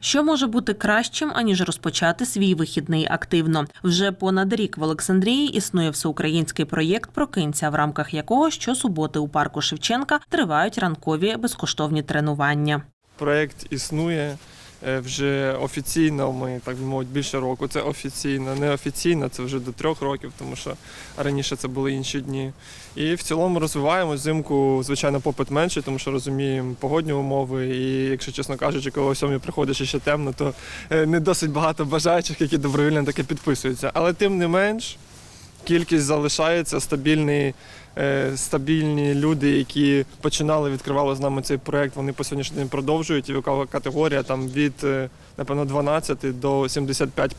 Що може бути кращим, аніж розпочати свій вихідний активно? Вже понад рік в Олександрії існує всеукраїнський проєкт Прокинця, в рамках якого щосуботи у парку Шевченка тривають ранкові безкоштовні тренування. Проєкт існує вже офіційно. Ми так би мовити більше року. Це офіційно, неофіційно, це вже до трьох років, тому що раніше це були інші дні. І в цілому розвиваємо взимку, звичайно, попит менший, тому що розуміємо погодні умови. І якщо чесно кажучи, коли о сьомій приходиш і ще темно, то е, не досить багато бажаючих, які добровільно таке підписуються. Але тим не менш. Кількість залишається стабільний, е, стабільні люди, які починали, відкривали з нами цей проект. Вони по сьогоднішній день продовжують. І вікова категорія там від е, напевно 12 до 75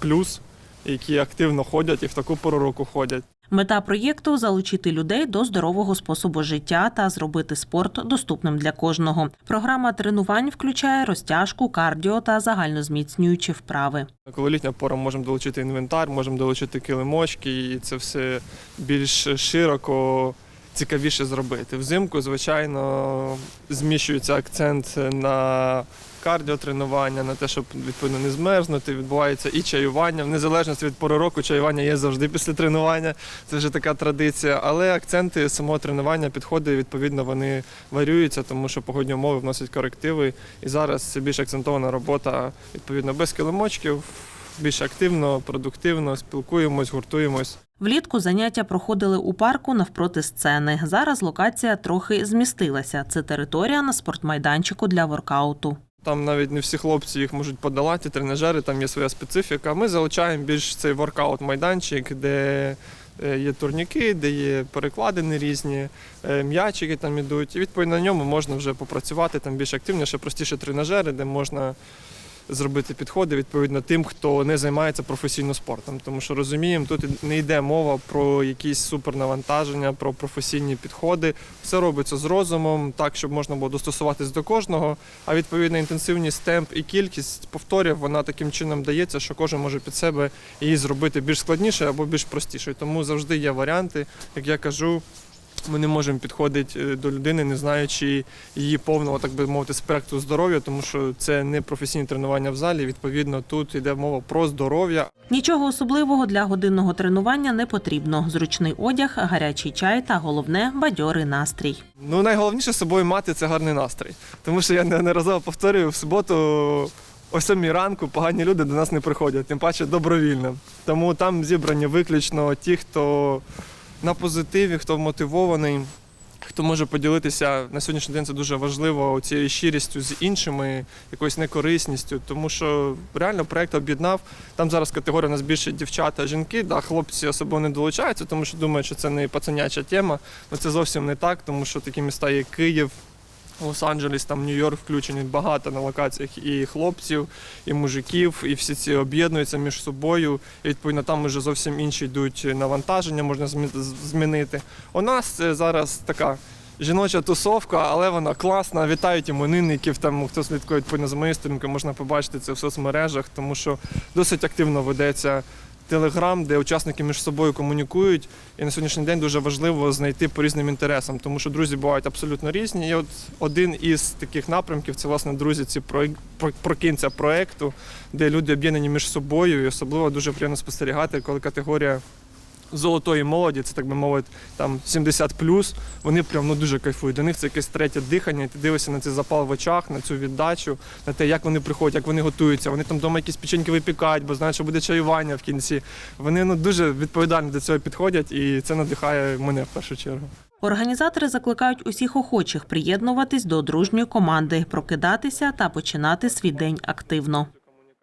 які активно ходять і в таку пору року ходять. Мета проєкту залучити людей до здорового способу життя та зробити спорт доступним для кожного. Програма тренувань включає розтяжку, кардіо та загальнозміцнюючі вправи. Коли літня пора можемо долучити інвентар, можемо долучити килимочки, і це все більш широко. Цікавіше зробити. Взимку, звичайно, зміщується акцент на кардіотренування, на те, щоб відповідно не змерзнути. Відбувається і чаювання. В незалежності від пори року чаювання є завжди після тренування. Це вже така традиція. Але акценти самого тренування, підходи, відповідно, вони варюються, тому що погодні умови вносять корективи. І зараз це більш акцентована робота, відповідно, без килимочків, більш активно, продуктивно, спілкуємось, гуртуємось. Влітку заняття проходили у парку навпроти сцени. Зараз локація трохи змістилася. Це територія на спортмайданчику для воркауту. Там навіть не всі хлопці їх можуть подолати, тренажери, там є своя специфіка. Ми залучаємо більш цей воркаут-майданчик, де е, є турніки, де є перекладини різні, е, м'ячики там ідуть. І відповідно на ньому можна вже попрацювати там більш активніше, простіше тренажери, де можна зробити підходи відповідно тим, хто не займається професійно спортом. Тому що розуміємо, тут не йде мова про якісь супернавантаження, про професійні підходи. Все робиться з розумом, так щоб можна було достосуватись до кожного. А відповідно інтенсивність, темп і кількість повторів вона таким чином дається, що кожен може під себе її зробити більш складніше або більш простіше. Тому завжди є варіанти, як я кажу. Ми не можемо підходити е, до людини, не знаючи її повного, так би мовити, спектру здоров'я, тому що це не професійні тренування в залі. Відповідно, тут йде мова про здоров'я. Нічого особливого для годинного тренування не потрібно. Зручний одяг, гарячий чай та головне бадьорий настрій. Ну найголовніше з собою мати це гарний настрій. Тому що я неодноразово повторюю в суботу. О сьомій ранку погані люди до нас не приходять, тим паче добровільно. Тому там зібрані виключно ті, хто на позитиві, хто мотивований, хто може поділитися на сьогоднішній день. Це дуже важливо цією щирістю з іншими, якоюсь некорисністю. Тому що реально проект об'єднав. Там зараз категорія у нас більше дівчата, жінки. Да, хлопці особливо не долучаються, тому що думають, що це не пацаняча тема. Але це зовсім не так, тому що такі міста, як Київ. Лос-Анджелес, там Нью-Йорк включені багато на локаціях і хлопців, і мужиків, і всі ці об'єднуються між собою. І відповідно там вже зовсім інші йдуть навантаження, можна змінити. У нас це зараз така жіноча тусовка, але вона класна. Вітають іменинників. Там хто слідкує відповідно за моєю сторінкою, можна побачити це в соцмережах, тому що досить активно ведеться. Телеграм, де учасники між собою комунікують, і на сьогоднішній день дуже важливо знайти по різним інтересам, тому що друзі бувають абсолютно різні. І от один із таких напрямків це власне друзі, ці прокінця про- проекту, де люди об'єднані між собою, і особливо дуже приємно спостерігати, коли категорія. Золотої молоді, це так би мовити, там 70 вони прям ну дуже кайфують. Для них це якесь третє дихання, ти дивишся на цей запал в очах, на цю віддачу, на те, як вони приходять, як вони готуються. Вони там вдома якісь печеньки випікають, бо знають, що буде чаювання в кінці. Вони ну дуже відповідально до цього підходять, і це надихає мене в першу чергу. Організатори закликають усіх охочих приєднуватись до дружньої команди, прокидатися та починати свій день активно.